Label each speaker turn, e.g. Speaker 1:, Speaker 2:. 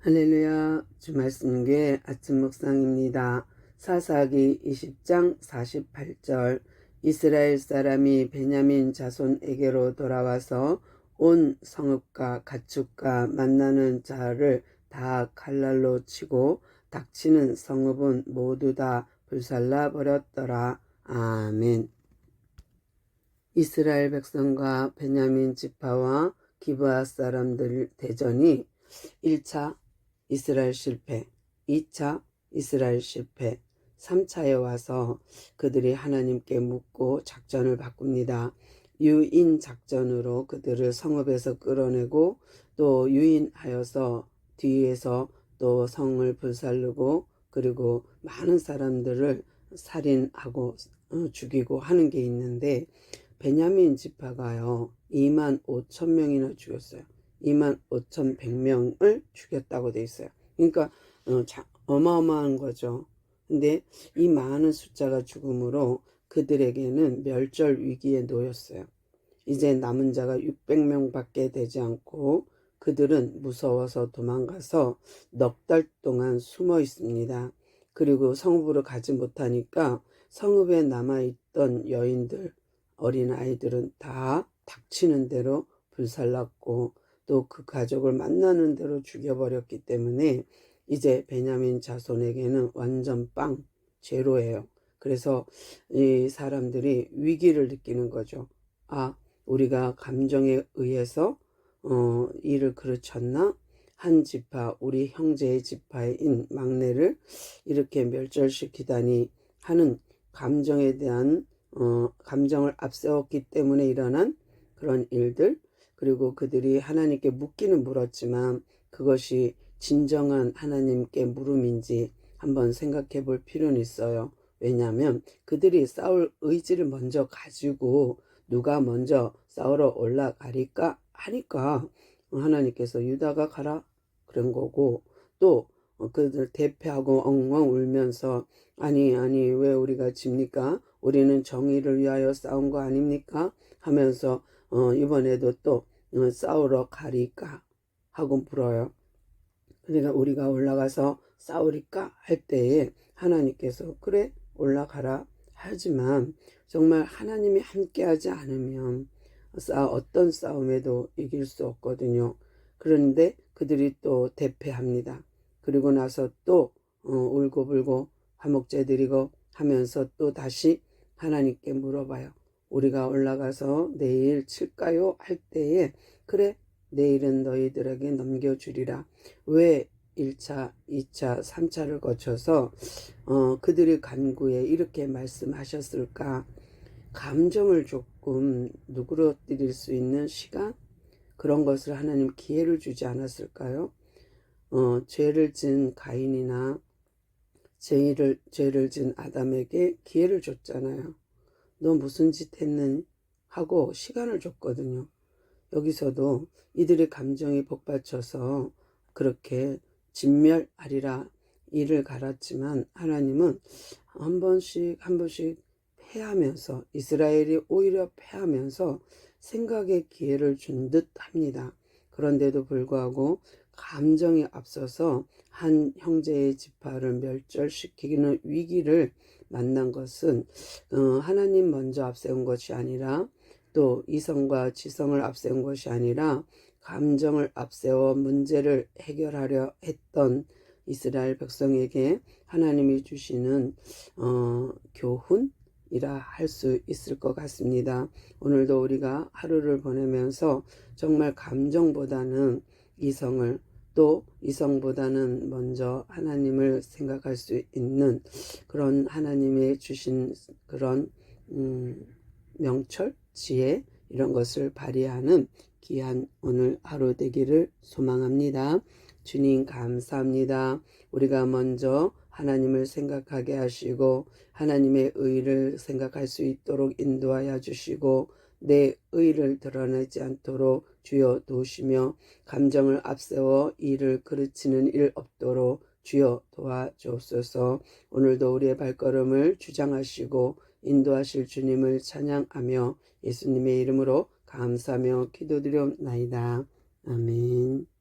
Speaker 1: 할렐루야 주 말씀계 아침 묵상입니다. 사사기 20장 48절 이스라엘 사람이 베냐민 자손에게로 돌아와서 온 성읍과 가축과 만나는 자를 다 칼날로 치고 닥치는 성읍은 모두 다 불살라 버렸더라. 아멘. 이스라엘 백성과 베냐민 지파와 기브아 사람들 대전이 1차 이스라엘 실패, 2차 이스라엘 실패, 3차에 와서 그들이 하나님께 묻고 작전을 바꿉니다. 유인 작전으로 그들을 성읍에서 끌어내고 또 유인하여서 뒤에서 또 성을 불살르고 그리고 많은 사람들을 살인하고 어, 죽이고 하는 게 있는데 베냐민 지파가요 2만 5천 명이나 죽였어요. 2만 5천 100명을 죽였다고 돼 있어요. 그러니까 어, 자, 어마어마한 거죠. 근데 이 많은 숫자가 죽음으로 그들에게는 멸절 위기에 놓였어요. 이제 남은 자가 600명밖에 되지 않고 그들은 무서워서 도망가서 넉 달 동안 숨어 있습니다. 그리고 성읍으로 가지 못하니까 성읍에 남아있던 여인들, 어린 아이들은 다 닥치는 대로 불살랐고 또 그 가족을 만나는 대로 죽여버렸기 때문에 이제 베냐민 자손에게는 완전 빵 제로예요. 그래서 이 사람들이 위기를 느끼는 거죠. 아, 우리가 감정에 의해서 어, 일을 그르쳤나? 한 지파, 우리 형제의 지파인 막내를 이렇게 멸절시키다니 하는 감정에 대한 어, 감정을 앞세웠기 때문에 일어난 그런 일들 그리고 그들이 하나님께 묻기는 물었지만 그것이 진정한 하나님께 물음인지 한번 생각해 볼 필요는 있어요. 왜냐하면 그들이 싸울 의지를 먼저 가지고 누가 먼저 싸우러 올라가리까 하니까 하나님께서 유다가 가라 그런 거고 또 그들 대표하고 엉엉 울면서 아니 아니 왜 우리가 집니까? 우리는 정의를 위하여 싸운 거 아닙니까? 하면서 어, 이번에도 또 어, 싸우러 가리까 하고 물어요. 그러니까 우리가 올라가서 싸우리까 할 때에 하나님께서 그래 올라가라 하지만 정말 하나님이 함께하지 않으면 싸 어떤 싸움에도 이길 수 없거든요. 그런데 그들이 또 대패합니다. 그리고 나서 또 어, 울고불고 화목제 드리고 하면서 또 다시 하나님께 물어봐요. 우리가 올라가서 내일 칠까요? 할 때에 그래 내일은 너희들에게 넘겨주리라. 왜 1차, 2차, 3차를 거쳐서 어, 그들의 간구에 이렇게 말씀하셨을까? 감정을 조금 누그러뜨릴 수 있는 시간? 그런 것을 하나님 기회를 주지 않았을까요? 어, 죄를 진 가인이나 죄를, 죄를 진 아담에게 기회를 줬잖아요. 너 무슨 짓 했는? 하고 시간을 줬거든요. 여기서도 이들의 감정이 복받쳐서 그렇게 진멸하리라 이를 갈았지만 하나님은 한 번씩 한 번씩 패하면서 이스라엘이 오히려 패하면서 생각의 기회를 준 듯 합니다. 그런데도 불구하고 감정이 앞서서 한 형제의 지파를 멸절시키는 위기를 만난 것은 어, 하나님 먼저 앞세운 것이 아니라 또 이성과 지성을 앞세운 것이 아니라 감정을 앞세워 문제를 해결하려 했던 이스라엘 백성에게 하나님이 주시는 어, 교훈이라 할 수 있을 것 같습니다. 오늘도 우리가 하루를 보내면서 정말 감정보다는 이성을 또 이성보다는 먼저 하나님을 생각할 수 있는 그런 하나님의 주신 그런 음, 명철, 지혜 이런 것을 발휘하는 귀한 오늘 하루 되기를 소망합니다. 주님 감사합니다. 우리가 먼저 하나님을 생각하게 하시고 하나님의 의를 생각할 수 있도록 인도하여 주시고 내 의를 드러내지 않도록 주여 도우시며 감정을 앞세워 일을 그르치는 일 없도록 주여 도와주옵소서 오늘도 우리의 발걸음을 주장하시고 인도하실 주님을 찬양하며 예수님의 이름으로 감사하며 기도드려옵나이다. 아멘